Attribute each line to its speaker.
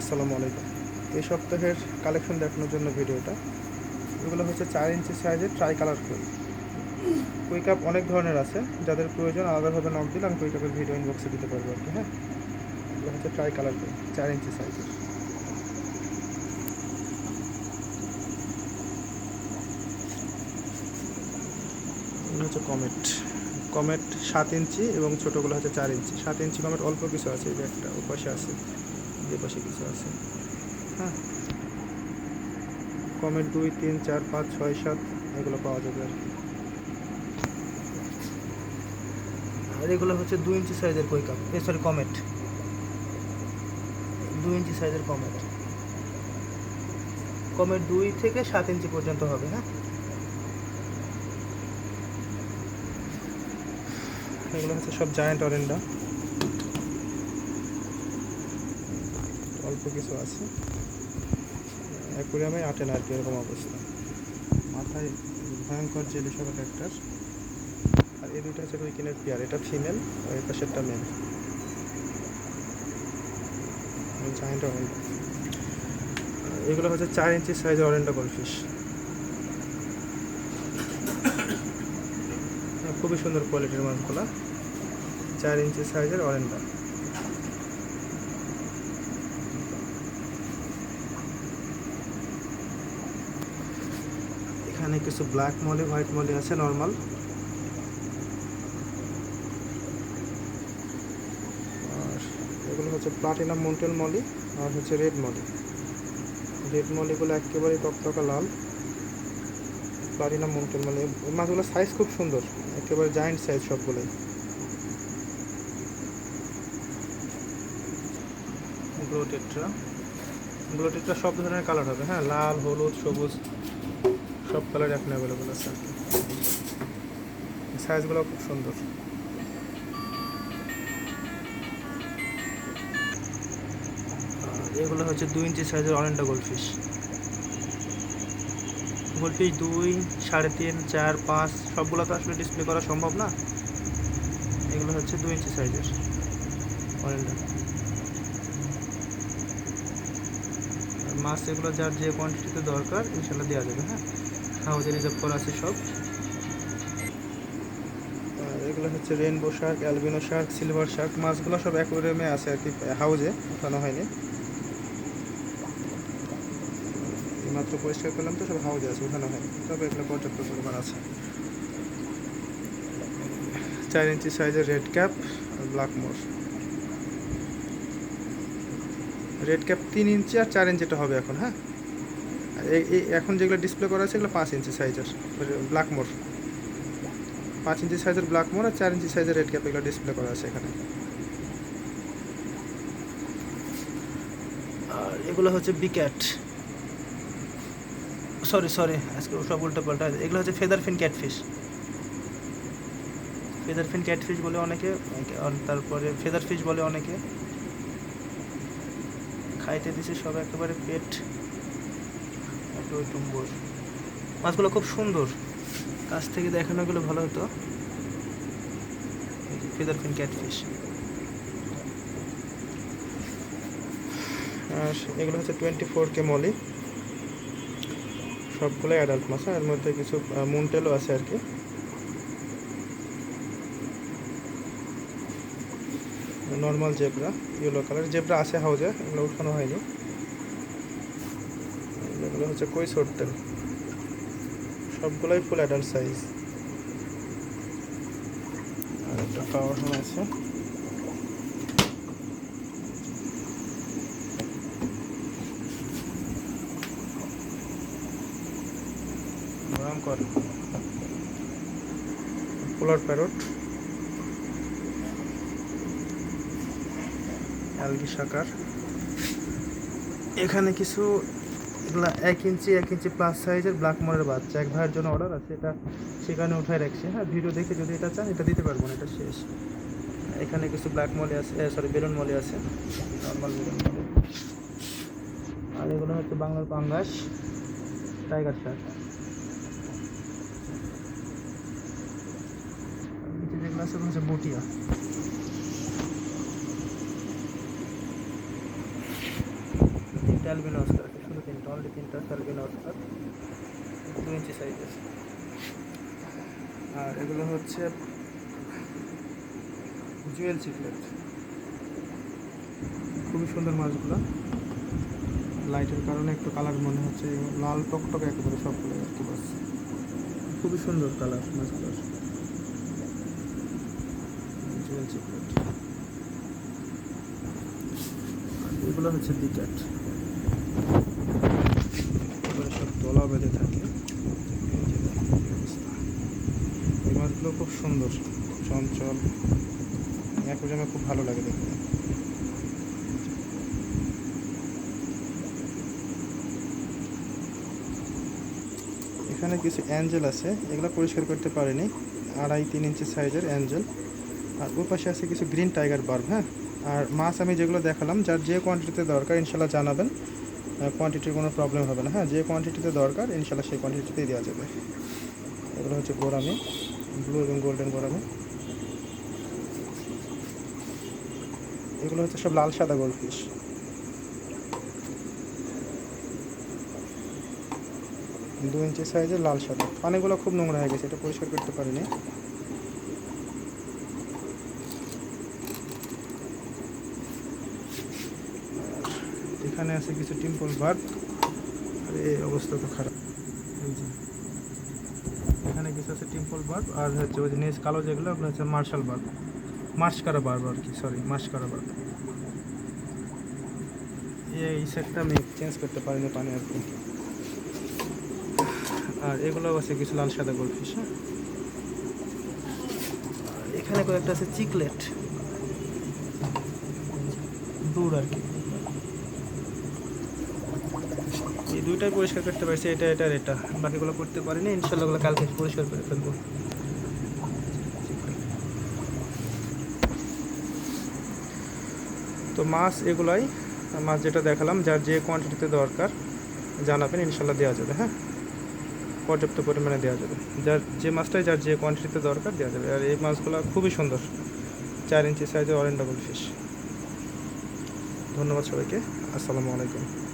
Speaker 1: আসসালামু আলাইকুম। এই সপ্তাহের কালেকশন দেখানোর জন্য ভিডিওটা। এগুলো হচ্ছে চার ইঞ্চি সাইজের ট্রাই কালার কুই কুই কাপ অনেক ধরনের আছে। যাদের প্রয়োজন আলাদাভাবে নক দিলে আমি কুই কাপের ভিডিও ইনবক্সে দিতে পারব আর কি হ্যাঁ? এগুলো হচ্ছে ট্রাই কালার কুই চার ইঞ্চি সাইজের হচ্ছে কমেট কমেট সাত ইঞ্চি এবং ছোটোগুলো হচ্ছে চার ইঞ্চি। সাত ইঞ্চি কমেট অল্প কিছু আছে, এই একটা ওপাশে আছে। পাশে কিছু আছে। হ্যাঁ। কমেট দুই, তিন, চার, পাঁচ, ছয়, সাত, এগুলো পাওয়া যাবে আর কি। আর এগুলো হচ্ছে দুই ইঞ্চি সাইজের কই কাপ। এ সরি কমেট দুই ইঞ্চি সাইজের কমেট কমেট দুই থেকে সাত ইঞ্চি পর্যন্ত হবে হ্যাঁ? এগুলো হচ্ছে সব জায়ান্ট অরেন্ডা অল্প কিছু আছে। অ্যাকুরিয়ামে আটে না আর কি, এরকম অবস্থা। মাথায় ভয়ঙ্কর জেলি সব একটার আর এই দুটো হচ্ছে উইকেনের পেয়ার এটা ফিমেল আর এই পাশেরটা মেল জায়ান্ট অরেন্ডা এগুলো হচ্ছে চার ইঞ্চি সাইজের অরেন্ডা গোলফিশ খুবই সুন্দর কোয়ালিটির মাছগুলো। চার ইঞ্চি সাইজের অরেন্ডা এখানে কিছু ব্ল্যাক মলি হোয়াইট মলি আছে নর্মাল আর এগুলো হচ্ছে প্লাটিনাম মন্টেল মলি আর হচ্ছে রেড মলি রেড মলিগুলো একেবারে টকটকা লাল। প্লাটিনাম মন্টেল মলি মাছগুলোর সাইজ খুব সুন্দর, একেবারে জায়েন্ট সাইজ সবগুলোই। গ্লোটেট্রা গ্লোটেট্রা সব ধরনের কালার হবে হ্যাঁ? লাল, হলুদ, সবুজ। সব কালার এখন অ্যাভেলেবল আছে সাইজগুলো খুব সুন্দর। এগুলো হচ্ছে দুই ইঞ্চি সাইজের অরেন্ডা গোল্ডফিশ গোল্ডফিশ দুই, সাড়ে তিন, চার, পাঁচ, সবগুলো তো আসলে ডিসপ্লে করা সম্ভব না। এগুলো হচ্ছে দুই ইঞ্চি সাইজের আর মাছ এগুলো যার যে কোয়ান্টিটিতে দরকার, ইনশাল্লাহ দেওয়া যাবে হ্যাঁ? হাউজে রিজার্ভ করা আছে সব। এগুলো হচ্ছে rainbow shark, albino shark, silver shark, মাছগুলো সব অ্যাকোয়ারিয়ামে আছে আর কি, হাউজে উঠানো হয়নি। মাত্র পরিষ্কার করলাম তো, সব হাউজে আছে, উঠানো হয়নি। তবে এগুলো পর্যাপ্ত পরিমাণ আছে। চার ইঞ্চি সাইজের রেড ক্যাপ আর ব্ল্যাক মোর। রেড ক্যাপ তিন ইঞ্চি আর চার ইঞ্চিটা হবে এখন হ্যাঁ? এখন যেগুলো ডিসপ্লে করা আছে এগুলো পাঁচ ইঞ্চি সাইজের ব্ল্যাক মোর পাঁচ ইঞ্চি সাইজের ব্ল্যাক মোর আর চার ইঞ্চি সাইজের রেড ক্যাপ এগুলো ডিসপ্লে করা আছে এখানে। আর এগুলো হচ্ছে বিক্যাট সরি সরি আজকে সব উল্টো পাল্টা। এগুলো হচ্ছে feather fin catfish feather fin catfish বলে অনেকে তারপরে ফেদার ফিশ বলে অনেকে। খাইতে দিছে সব একেবারে পেট। মাছগুলো খুব সুন্দর। কাছ থেকে দেখানো গেলে ভালো হতো। ফেদার ফিন ক্যাটফিশ আর এগুলো হচ্ছে টোয়েন্টি ফোর কে মলি সবগুলোই অ্যাডাল্ট মাছ হ্যাঁ, এর মধ্যে কিছু মুনটেলও আছে আর কি normal zebra yellow colour zebra আছে হাউজে এগুলো উঠানো হয়নি। এগুলো হচ্ছে কই সরতেল সবগুলোই ফুল অ্যাডাল্ট সাইজ আর একটা পাওয়ার হ্যান্ড আছে। ভয়ঙ্কর পোলার প্যারট অ্যালগি সাকার। এখানে কিছু এক ইঞ্চি এক ইঞ্চি প্লাস সাইজের ব্ল্যাক মলের বাচ্চা। এক ভাইয়ের জন্য অর্ডার আছে, এটা সেখানে উঠায় রাখছি। হ্যাঁ ভিডিও দেখে যদি এটা চান, এটা দিতে পারব না, এটা শেষ। এখানে কিছু ব্ল্যাক মলে আছে সরি বেলুন মলে আছে। নর্মাল বেলুন মলে আর এগুলো হচ্ছে বাংলার পাঙ্গাস টাইগার শার্ট নিচে যেগুলো আছে হচ্ছে বুটিয়া অ্যালবিনো অনলি তিনটা অ্যালবিনো অস্কার দু ইঞ্চি সাইজের আর এগুলো হচ্ছে জুয়েল চিকলেট খুবই সুন্দর মাছগুলো। লাইটের কারণে একটু কালার মনে হচ্ছে লাল টকটকে একেবারে সবগুলো কি বাস খুবই সুন্দর কালার মাছগুলোর জুয়েল চিকলেট এগুলো হচ্ছে বিকেট এগুলো সব তলা বেঁধে থাকে। এই মাছগুলো খুব সুন্দর চঞ্চল অ্যাকোরিয়ামে খুব ভালো লাগে দেখতে। এখানে কিছু অ্যাঞ্জেল আছে, এগুলো পরিষ্কার করতে পারিনি। আড়াই তিন ইঞ্চি সাইজের অ্যাঞ্জেল। আর ওর পাশে আছে কিছু গ্রিন টাইগার বার্ব হ্যাঁ? আর মাছ আমি যেগুলো দেখালাম, যার যে কোয়ান্টিটিতে দরকার, ইনশাল্লাহ জানাবেন। কোয়ান্টিটির কোনো প্রবলেম হবে না। হ্যাঁ যে কোয়ান্টিটিতে দরকার ইনশাল্লাহ সেই কোয়ান্টিটিতেই দেওয়া যাবে। এগুলো হচ্ছে গোরামি ব্লু এবং গোল্ডেন গোরামি এগুলো হচ্ছে সব লাল, সাদা গোল্ড ফিশ দু ইঞ্চি সাইজের লাল, সাদা। পানিগুলো খুব নোংরা হয়ে গেছে, এটা পরিষ্কার করতে পারিনি। এখানে আছে কিছু টিম্পল বার্ড আর এই অবস্থা তো খারাপ। এই যে, এখানে কিছু আছে টিম্পল বার্ড আর হচ্ছে ওই নিচ কালো যেগুলো, ওগুলো হচ্ছে মার্শাল বার্ড মার্শকারা বার্ব আর কি সরি মার্শকারা বার্ব। এই সেটটা আমি চেঞ্জ করতে পারিনি পানি আর কি। আর এগুলো আছে কিছু লাল সাদা গোলফিশ হ্যাঁ? এখানে কয়েকটা আছে চিকলেট দূর আর কি এই দুইটাই পরিষ্কার করতে পারছি, এটা এটা আর এটা। বাকিগুলো করতে পারিনি, ইনশাল্লাহ ওগুলো কালকে পরিষ্কার করে ফেলব। তো মাছ এগুলাই, মাছ যেটা দেখালাম, যার যে কোয়ান্টিটিতে দরকার, জানাবেন, ইনশাল্লাহ দেওয়া যাবে হ্যাঁ? পর্যাপ্ত পরিমাণে দেওয়া যাবে। যার যে মাছটাই, যার যে কোয়ান্টিটিতে দরকার দেওয়া যাবে। আর এই মাছগুলো খুবই সুন্দর। চার ইঞ্চি সাইজের অরেন্ডাবল ফিশ ধন্যবাদ সবাইকে। আসসালামু আলাইকুম।